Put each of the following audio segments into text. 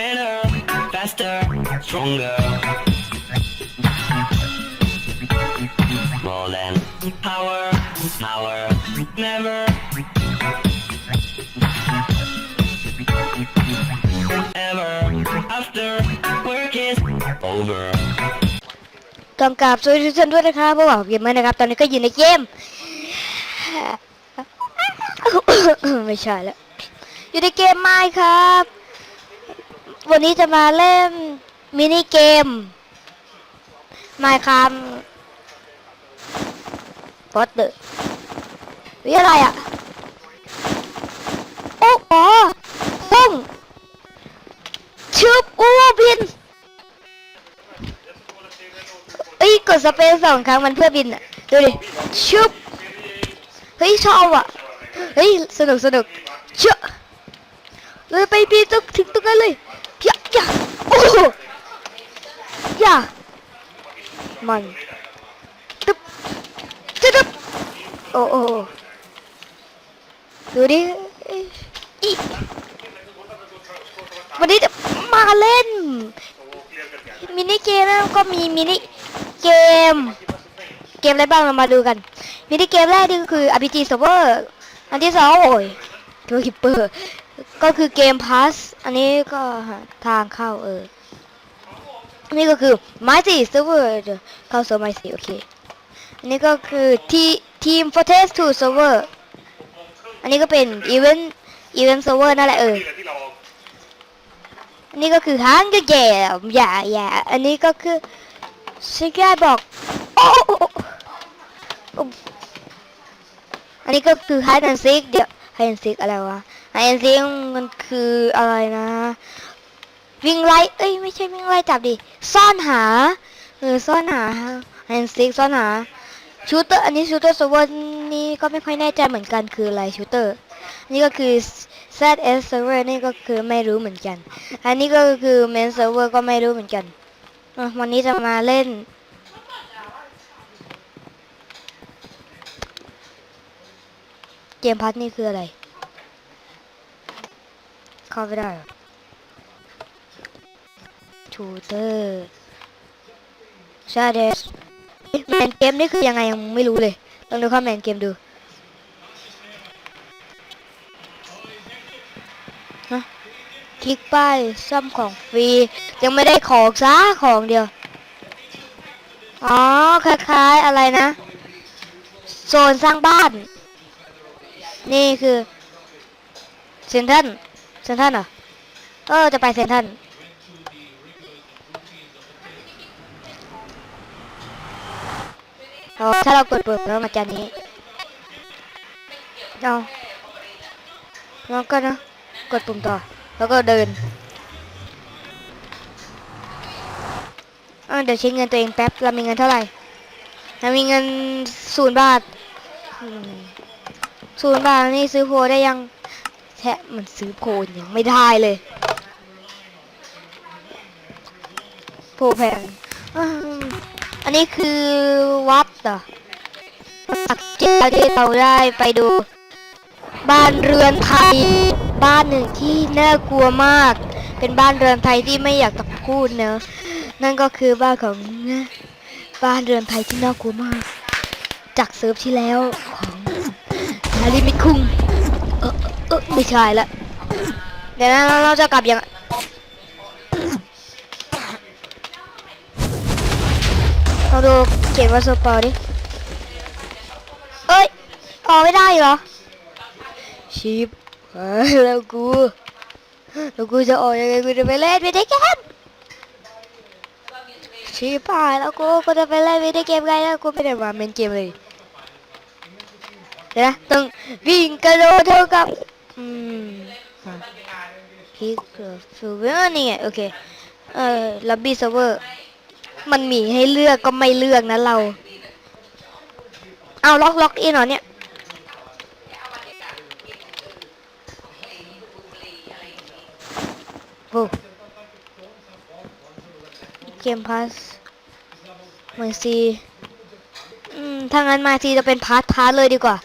better, faster, stronger. More than power, power, never. Ever after work is over. กำกับสวัสดีทุกท่านด้วยนะครับเพวกเราเกมเมอร์นะครับ ตอนนี้ก็อยู่ในเกม ไม่ใช่แล้ว อยู่ในเกมไม้ครับ วันนี้จะมาเล่นมินิเกมไมค์ครับบอสเดอร์วิอะไรอะ โอ้โหปุ้งชุบอู้บินเอ้ยกดสเปซสองครั้งมันเพื่อบินอะ ดูดิชุบเฮ้ยชอบอะ เฮ้ย สนุกสนุกเชอะเลยไปบินตรงถึงตรงนั้นเลยะโอ้โหยะ มันตึ๊บตึ๊บโอ้โอ้ดูดิอีวันนี้จะมาเล่น มินิเกมนะก็มีมินิเกม เกมอะไรบ้างเรามาดูกัน มินิเกมแรกนี่ก็คือ RPG Server อันที่สองโอ้ยตัวคิปเปอร์ ก็คือเกมพาสอันนี้ก็ทางเข้าเออ นนี้ก็คือไม้สี่เซิร์ฟเวอร์เข้าเซิร์ฟไม้สี่โอเค อันนี้ก็คือทีทีม Fortress 2 Server อันนี้ก็เป็น Event Event Server นั่นแหละเออ อันนี้ก็คือ Hunger Game อย่าอย่าอันนี้ก็คือชิคกี้บอกโอ้อันนี้ก็คือ Hide and Seek เดี๋ยว Hide and Seek อะไรวะ Hide and Seek มันคืออะไรนะ วิ่งไล่เอ้ยไม่ใช่วิ่งไล่จับดิซ่อนหาเออซ่อนหา Hide and Seek ซ่อนหาชูเตอร์อันนี้ชูเตอร์สวอนี่ก็ไม่ค่อยแน่ใจเหมือนกันคืออะไรชูเตอร์นี่ก็คือ ZS server นี่ก็คือไม่รู้เหมือนกัน อันนี้ก็คือ main server ก็ไม่รู้เหมือนกันวันนี้จะมาเล่น เกมพัทนี่คืออะไรเข้าไม่ได้ ชูเตอร์ชาเดสแมนเกมนี่คือยังไงยังไม่รู้เลยลองดูข้าแมนเกมดูคลิกป้ายซ่อมของฟรี ยังไม่ได้ของซะของเดียว อ๋อ คล้ายๆอะไรนะ โซนสร้างบ้าน นี่คือ เซนทันเซนทันเหรอ เออ จะไปเซนทันอ๋อ ถ้าเรากดเปิดแล้วมันจะนี้เอาแล้วก็นะกดปุ่มต่อ แล้วก็เดินเดี๋ยวเช็คเงินตัวเองแป๊บ เรามีเงินเท่าไหร่ เรามีเงินศูนย์บาทศูนย์บาทนี่ซื้อโพลได้ยัง แทะมันซื้อโพลยังไม่ได้เลย โพลแพง นนี้คือวัดเหรอจากเจที่เราได้ไปดู บ้านเรือนไทย บ้านหนึ่งที่น่ากลัวมาก เป็นบ้านเรือนไทยที่ไม่อยากจะพูดเนอะนั่นก็คือบ้านของบ้านเรือนไทยที่น่ากลัวมาก จากเซิร์ฟที่แล้วของนาริมิคุงเออเออไม่ใช่ละเดี๋ยวนะเราจะกลับยัง เราดูเขียนว่าโซปอดิ เอ้ยออกไม่ได้เหรอ ชิปเฮ้ยแล้วกูแล้วกูจะออกยังไงกูจะไปเล่นวิดีเกมชิปหายแล้วกูกูจะไปเล่นวิดีเกมไงแล้วกูไม่ได้มาเมนเกมเลยเดี๋ยวนะต้องวิ่งกระโดดเท่ากับอืมพิกเกอร์ฟิลเวอร์นี่ไงโอเคเอ่อล็อบบี้เซิร์ฟเวอร์ มันมีให้เลือกก็ไม่เลือกนะเรา เอาล็อกล็อกอินเหรอเนี่ย โอ้เกมพาสมาซีอืม ถ้างั้นมาซีจะเป็นพาร์ทพาร์ทเลยดีกว่า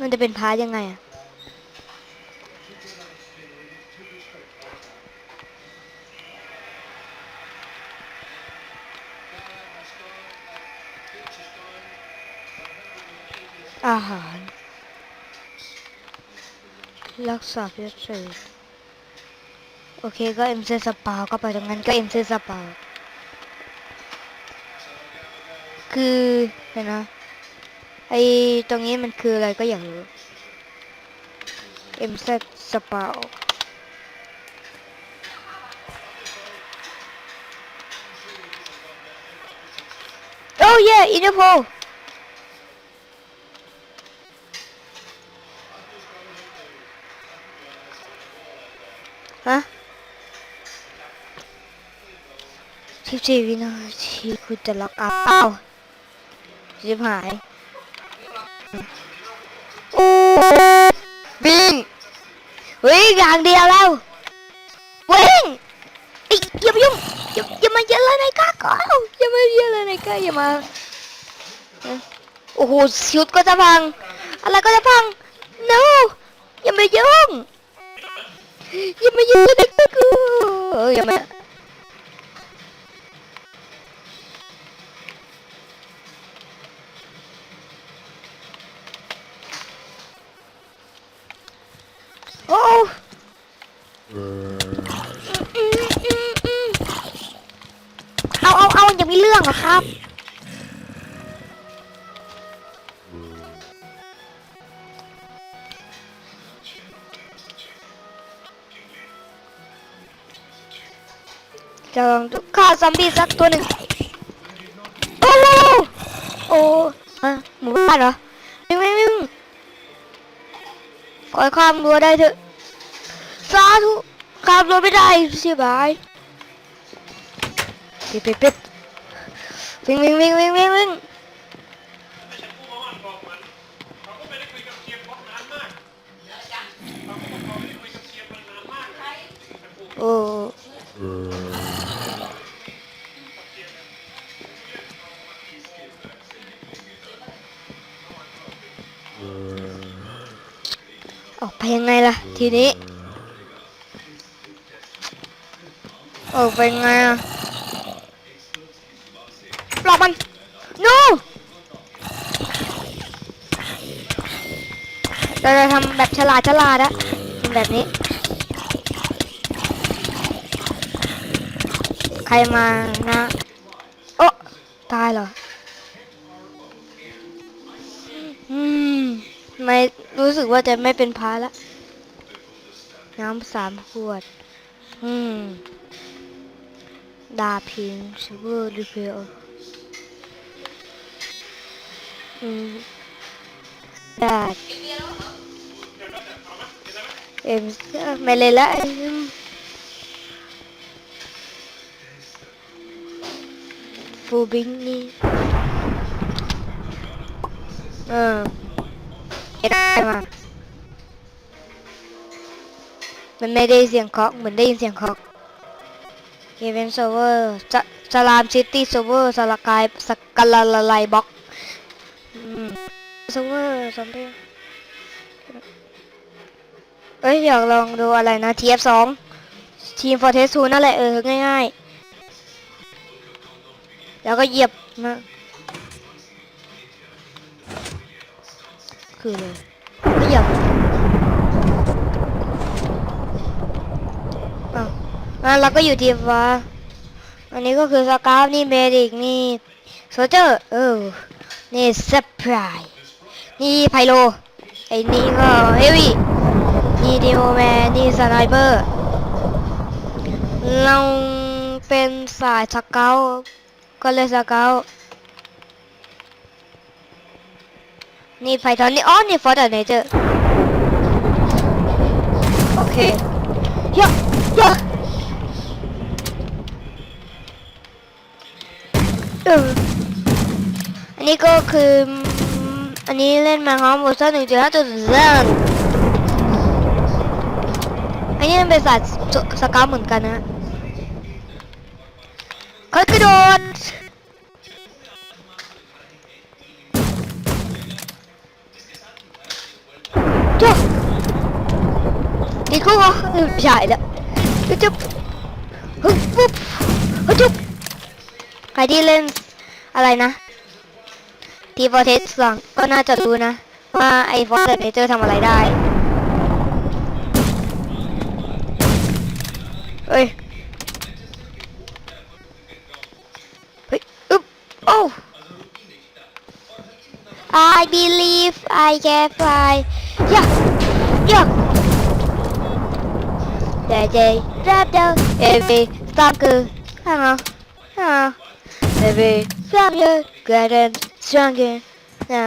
มันจะเป็นพาร์ทยังไงอะ อาหาร รักษาพิเศษโอเคก็เอ็มเซสปาก็ไปตรงนั้นก็เอ็มเซสปาคือเห็นนะไอตรงนี้มันคืออะไรก็อย่ากรู้เอ็มเซสปาโอ้ยอินเตอร์โพ สี่วินาทีคุณจะล็อกอาท์อ้าชิบหายวิ่งวิ่งอย่างเดียวแล้ววิ่งไอ้ยอย่ามายุ่งอย่าอย่ามาเยอะเลยนายก้าก่อนอย่ามาเยอะเลยนายก้าอย่ามาโอ้โหชุดก็จะพัง อะไรก็จะพัง no อย่ามายุ่งอย่ามายุ่งนะกูเอออย่ามา รื่องหรอครับ จะลองดูฆ่าซอมบี้สักตัวหนึ่งโอ้โหโอ้ฮะหมู่บ้านเหรอวิ่งวิ่งวิ่งขอให้ข้ามรั้วได้เถอะสาธุข้ามรั้วไม่ได้สียบายปิดปิดปิด วิ่งวิ่งวิ่งวิ่งวิ่งวิ่งโอ้ออกไปยังไงล่ะ ทีนี้ ออกไปยังไงอะปลอกมัน no เราจะทำแบบฉลาดฉลาดอะทำแบบนี้ ใครมานะโอ้ตายเหรออืมไม่รู้สึกว่าจะไม่เป็นพาละ น้ำสามขวด อืม ดาพิงซิเวอร์ดิเพลอืม ดาบเอ็มไม่เลยละเอ็มฟูบิงนี่เอออ็ดได้มามันไม่ได้เสียงเคาะเหมือนได้ยินเสียงเคาะเอเวนเซเวอร์จะสลามซิตี้เซเวอร์สลากายสกลาลาไลบ็อก ซเวอร์ซอมบี้เอ้ยอยากลองดูอะไรนะ TF2 ทีมฟอร์เทสทูนั่นแหละเออง่ายๆ แล้วก็เหยียบนะคือเลยก็เหยียบอ้าวอะเราก็อยู่ทีมฟ้าอันนี้ก็คือสกาฟนี่เมดิกนี่โซเจอร์เออนี่เซปไพร์ นี่ไพโล ไอ้นี่ก็เฮฟวี่นี่ดิโอแมนนี่สไนเปอร์ เราเป็นสายสเกาก็เลยสเกานี่ไพทอนนี่อ๋อนี่ฟอร์ดเนเจอร์โอเคเยอะเยอะอันนี้ก็คือ อันนี้เล่นมาครับเวอร์ชันหนึ่งจุดห้าจุดเริ่อันนี้เป็นสัตว์สกาเหมือนกันนะเฮ้ยกระโดดจุ๊บดคุกเหรอใช่แล้วจุ๊บฮึบปุ๊บฮึจุ๊บใครที่เล่นอะไรนะ ทีฟอร์เทสสองก็น่าจะรู้นะ ว่าไอ้ฟอร์เรเจอร์ทำอะไรได้เฮ้ยเฮ้ยอึ๊บโอ้ I believe I can fly ยะยะ Day day da da every stronger ah ah every stronger greater stronger นะ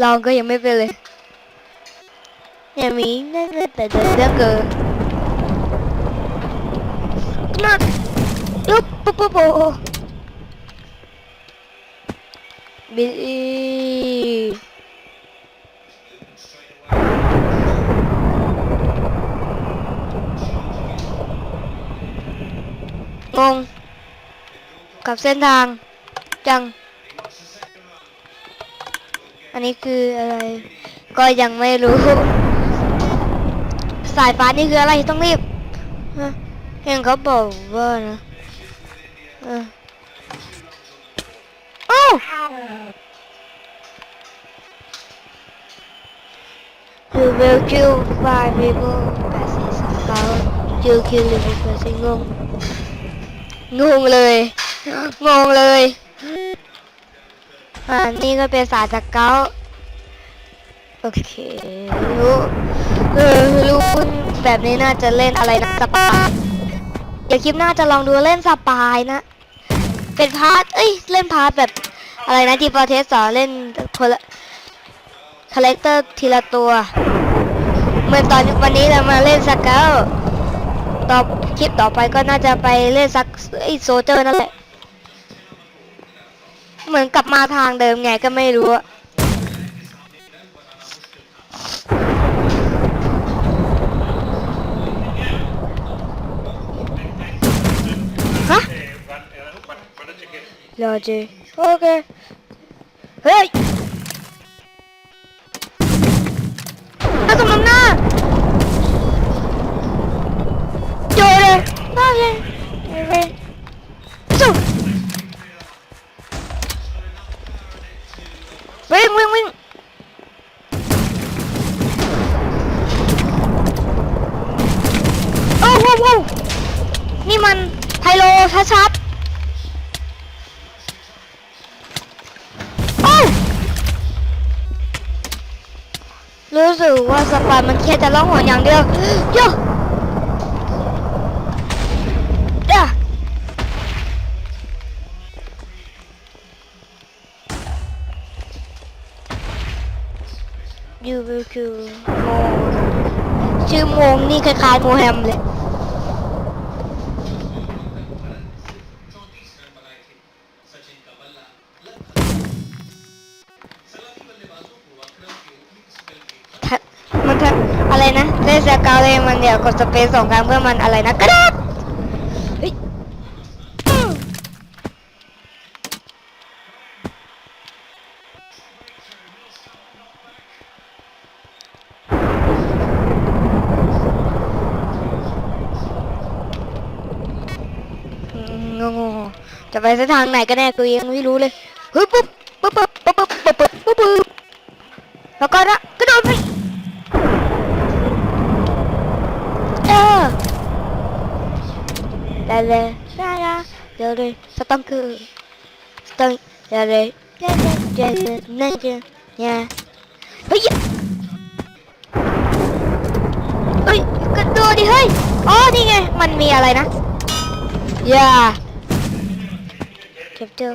เราก็ยังไม่เป็นเลยยังมีนั่นแต่เดินเรื่องเกินมาลุกปุ๊บปุ๊บปุ๊บบิลงงกับเส้นทางจัง อันนี้คืออะไร ก็ยังไม่รู้ สายฟ้านี่คืออะไรต้องรีบฮะเห็นเขาบอกว่านะเออโอ้ You will kill five people passes about you kill living person งงงงเลย งงเลย อ่านี่ก็เป็นสายจากเก้าโอเครู้เออรู้แบบนี้น่าจะเล่นอะไรนะสปายเดี๋ยวคลิปหน้าจะลองดูเล่นสปายนะ เป็นพาร์ทเอ้ยเล่นพาร์ทแบบอะไรนะทีฟอร์เทสสอนเล่นคนละคาแรคเตอร์ทีละตัวเหมือนตอนวันนี้เรามาเล่นสเกลต่อคลิปต่อไปก็น่าจะไปเล่นซักไอโซเจอร์นั่นแหละ เหมือนกลับมาทางเดิมไงก็ไม่รู้อะฮะรอเจโอเค เฮ้ยน่าสมน้ำหน้าโจเลยน่าเลย วิ่งวิ่งโอ้โหโอ้โหนี่มันไพโลชัดๆโอ้รู้สึกว่าสปายมันแค่จะร้องหอนอย่างเดียวโย่จ้า ยูวิคือโมชื่อโมงนี่คล้ายๆโมแฮมเลย มันทอะไรนะเล่นสเกาวเลยมันเดี๋ยวกดสเปซสองครั้งเพื่อมันอะไรนะกระดาษเฮ้ยอืมอืมงงๆ จะไปเส้นทางไหนกันแน่กูยังไม่รู้เลยเฮ้ยปุ๊บปุ๊บปุ๊บปุ๊บปุ๊บปุ๊บปุ๊บปุ๊บแล้วก็นะกระโดดไปเออได้เลยได้ละเดี๋ยวเลยสตังคือสตังเดี๋ยวเลยเดี๋ยวเลยเดี๋ยวเลยนั่นเดี๋ยวเนี่ยเฮ้ยเฮ้ยกระโดดดิเฮ้ยอ๋อนี่ไงมันมีอะไรนะอย่า เก็บเจอ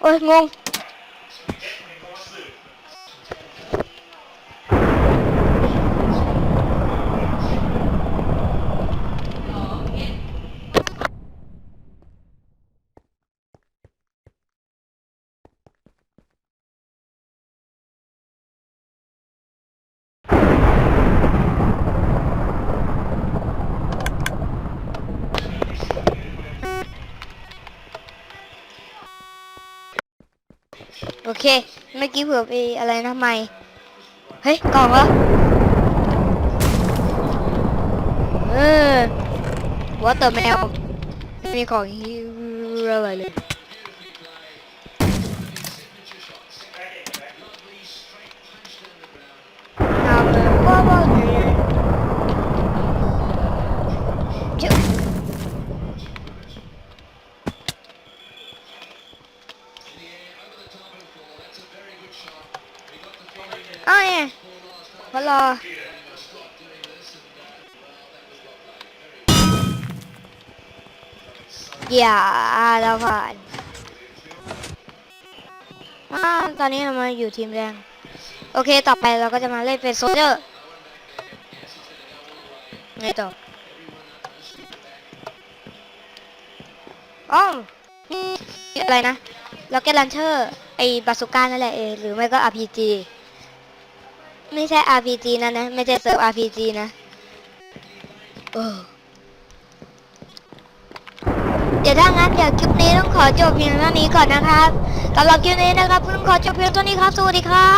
โอ้ยงง โอเค เมื่อกี้เผื่อไปอะไรนะไม่เฮ้ย กล่องเหรอ เออวอเตอร์แมวมีของอะไรเลย อย่าเราผ่านอ่าตอนนี้เรามาอยู่ทีมแดงโอเค ต่อไปเราก็จะมาเล่นเป็นโซเจอร์ไงต่ออ๋ออะไรนะล็อกเก็ตลันเชอร์ไอ้บาสุก้านั่นแหละเอหรือไม่ก็ RPG ไม่ใช่ RPG นะนะ ไม่ใช่เซิร์ฟ RPG นะ เออ ดี๋ยวถ้างั้นเดี๋ยวคลิปนี้ต้องขอจบเพียงเท่านี้ก่อนนะครับสำหรับคลิปนี้นะครับต้องขอจบเพียงเท่านี้ครับ สวัสดีครับ